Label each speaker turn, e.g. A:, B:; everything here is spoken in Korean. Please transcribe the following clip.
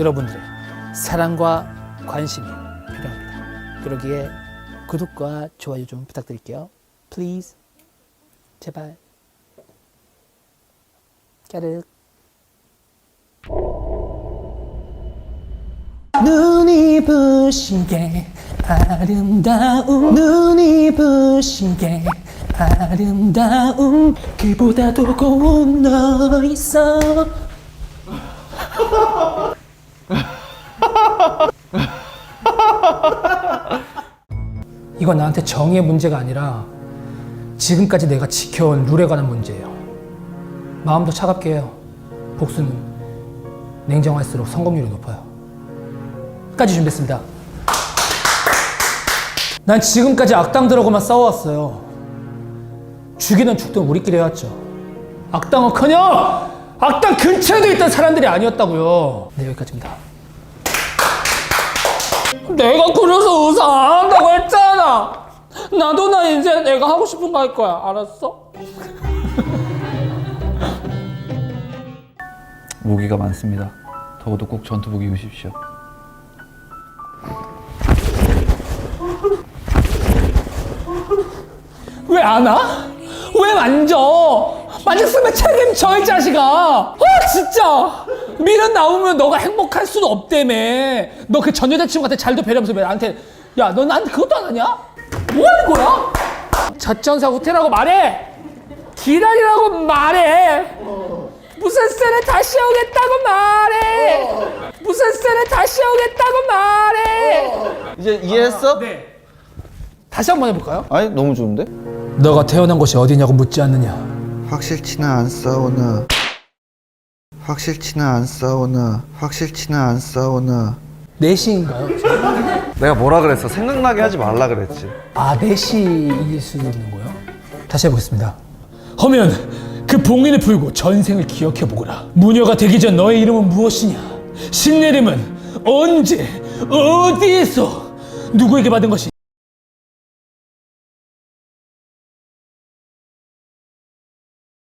A: 여러분들의 사랑과 관심이 필요합니다. 그러기에 구독과 좋아요 좀 부탁드릴게요. Please. 제발. 까르륵. 눈이 부시게 아름다움 눈이 부시게 아름다움 그보다도 고운 너 있어 이건 나한테 정의의 문제가 아니라 지금까지 내가 지켜온 룰에 관한 문제예요 마음도 차갑게 해요 복수는 냉정할수록 성공률이 높아요 끝까지 준비했습니다. 난 지금까지 악당들하고만 싸워왔어요. 죽이든 죽든 우리끼리 해왔죠. 악당은 커녕 악당 근처에도 있던 사람들이 아니었다고요. 네 여기까지입니다. 내가 그래서 의사 안 한다고 했잖아. 나도 나 이제 내가 하고 싶은 거 할 거야. 알았어?
B: 무기가 많습니다. 더워도 꼭 전투복 입으십시오.
A: 왜 안 와? 왜 만져? 만졌으면 책임져 이 자식아. 아 진짜. 밀은 나오면 너가 행복할 수는 없다며. 너 그 전 여자친구한테 잘도 배려하면서 왜 나한테 야 너 나한테 그것도 안 하냐? 뭐 하는 거야? 자천사 호텔하고 말해. 기다리라고 말해. 무슨 셀에 다시 오겠다고 말해. 무슨 셀에 다시 오겠다고 말해.
C: 이제 이해했어?
A: 네. 다시 한 번 해볼까요?
C: 아니 너무 좋은데?
A: 너가 태어난 곳이 어디냐고 묻지 않느냐.
D: 확실치는 안 싸우나 확실치는 안 싸우나 확실치는 안 싸우나
A: 4시인가요?
C: 내가 뭐라 그랬어? 생각나게 하지 말라 그랬지.
A: 아, 4시일 수도 있는 거예요? 다시 해보겠습니다. 허면 그 봉인을 풀고 전생을 기억해 보거라. 무녀가 되기 전 너의 이름은 무엇이냐? 신내림은 언제, 어디에서, 누구에게 받은 것이